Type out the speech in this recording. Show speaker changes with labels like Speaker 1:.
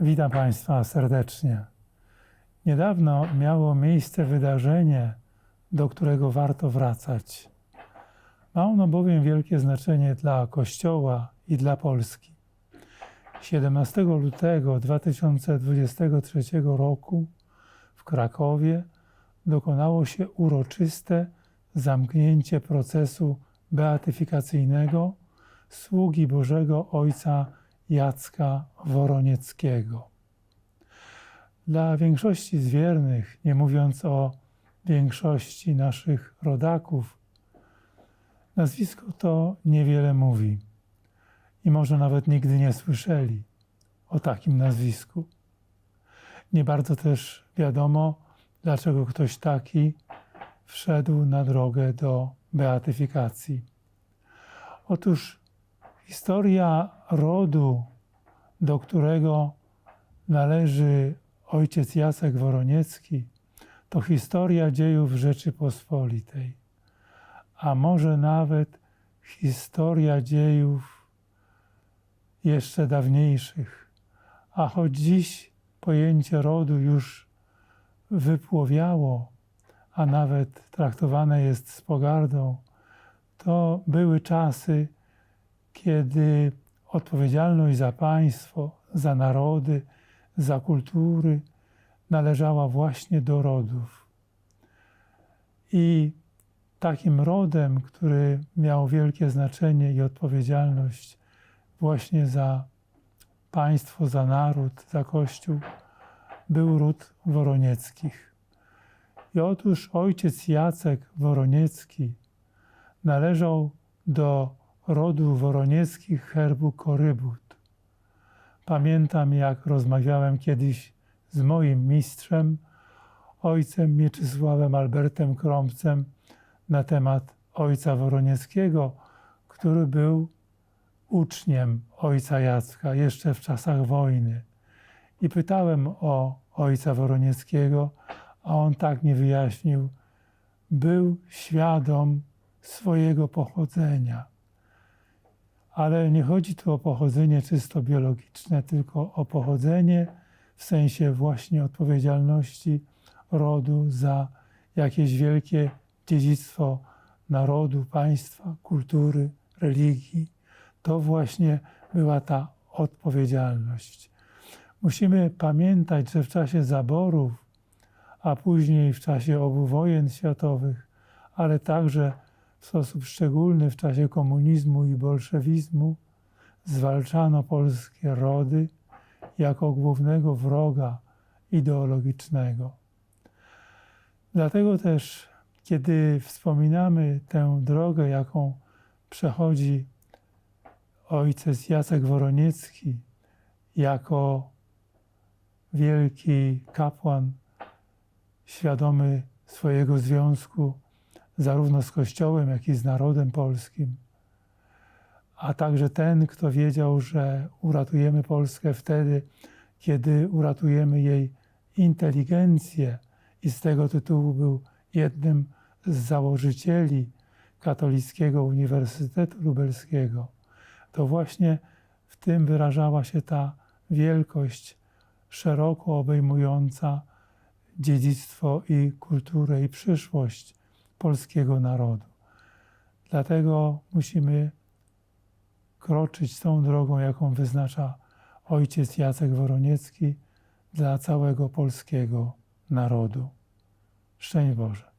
Speaker 1: Witam Państwa serdecznie. Niedawno miało miejsce wydarzenie, do którego warto wracać. Ma ono bowiem wielkie znaczenie dla Kościoła i dla Polski. 17 lutego 2023 roku w Krakowie dokonało się uroczyste zamknięcie procesu beatyfikacyjnego sługi Bożego Ojca Jacka Woronieckiego. Dla większości z wiernych, nie mówiąc o większości naszych rodaków, nazwisko to niewiele mówi i może nawet nigdy nie słyszeli o takim nazwisku. Nie bardzo też wiadomo, dlaczego ktoś taki wszedł na drogę do beatyfikacji. Otóż historia rodu, do którego należy ojciec Jacek Woroniecki, to historia dziejów Rzeczypospolitej, a może nawet historia dziejów jeszcze dawniejszych. A choć dziś pojęcie rodu już wypłowiało, a nawet traktowane jest z pogardą, to były czasy, kiedy odpowiedzialność za państwo, za narody, za kultury należała właśnie do rodów. I takim rodem, który miał wielkie znaczenie i odpowiedzialność właśnie za państwo, za naród, za Kościół, był ród Woronieckich. I otóż ojciec Jacek Woroniecki należał do rodu Woronieckich herbu Korybut. Pamiętam, jak rozmawiałem kiedyś z moim mistrzem, ojcem Mieczysławem Albertem Krąbcem, na temat ojca Woronieckiego, który był uczniem ojca Jacka jeszcze w czasach wojny. I pytałem o ojca Woronieckiego, a on tak mi wyjaśnił, był świadom swojego pochodzenia. Ale nie chodzi tu o pochodzenie czysto biologiczne, tylko o pochodzenie w sensie właśnie odpowiedzialności rodu za jakieś wielkie dziedzictwo narodu, państwa, kultury, religii. To właśnie była ta odpowiedzialność. Musimy pamiętać, że w czasie zaborów, a później w czasie obu wojen światowych, ale także sposób szczególny w czasie komunizmu i bolszewizmu, zwalczano polskie rody jako głównego wroga ideologicznego. Dlatego też, kiedy wspominamy tę drogę, jaką przechodzi ojciec Jacek Woroniecki jako wielki kapłan, świadomy swojego związku zarówno z Kościołem, jak i z narodem polskim, a także ten, kto wiedział, że uratujemy Polskę wtedy, kiedy uratujemy jej inteligencję i z tego tytułu był jednym z założycieli Katolickiego Uniwersytetu Lubelskiego. To właśnie w tym wyrażała się ta wielkość szeroko obejmująca dziedzictwo i kulturę i przyszłość polskiego narodu. Dlatego musimy kroczyć tą drogą, jaką wyznacza ojciec Jacek Woroniecki dla całego polskiego narodu. Szczęść Boże.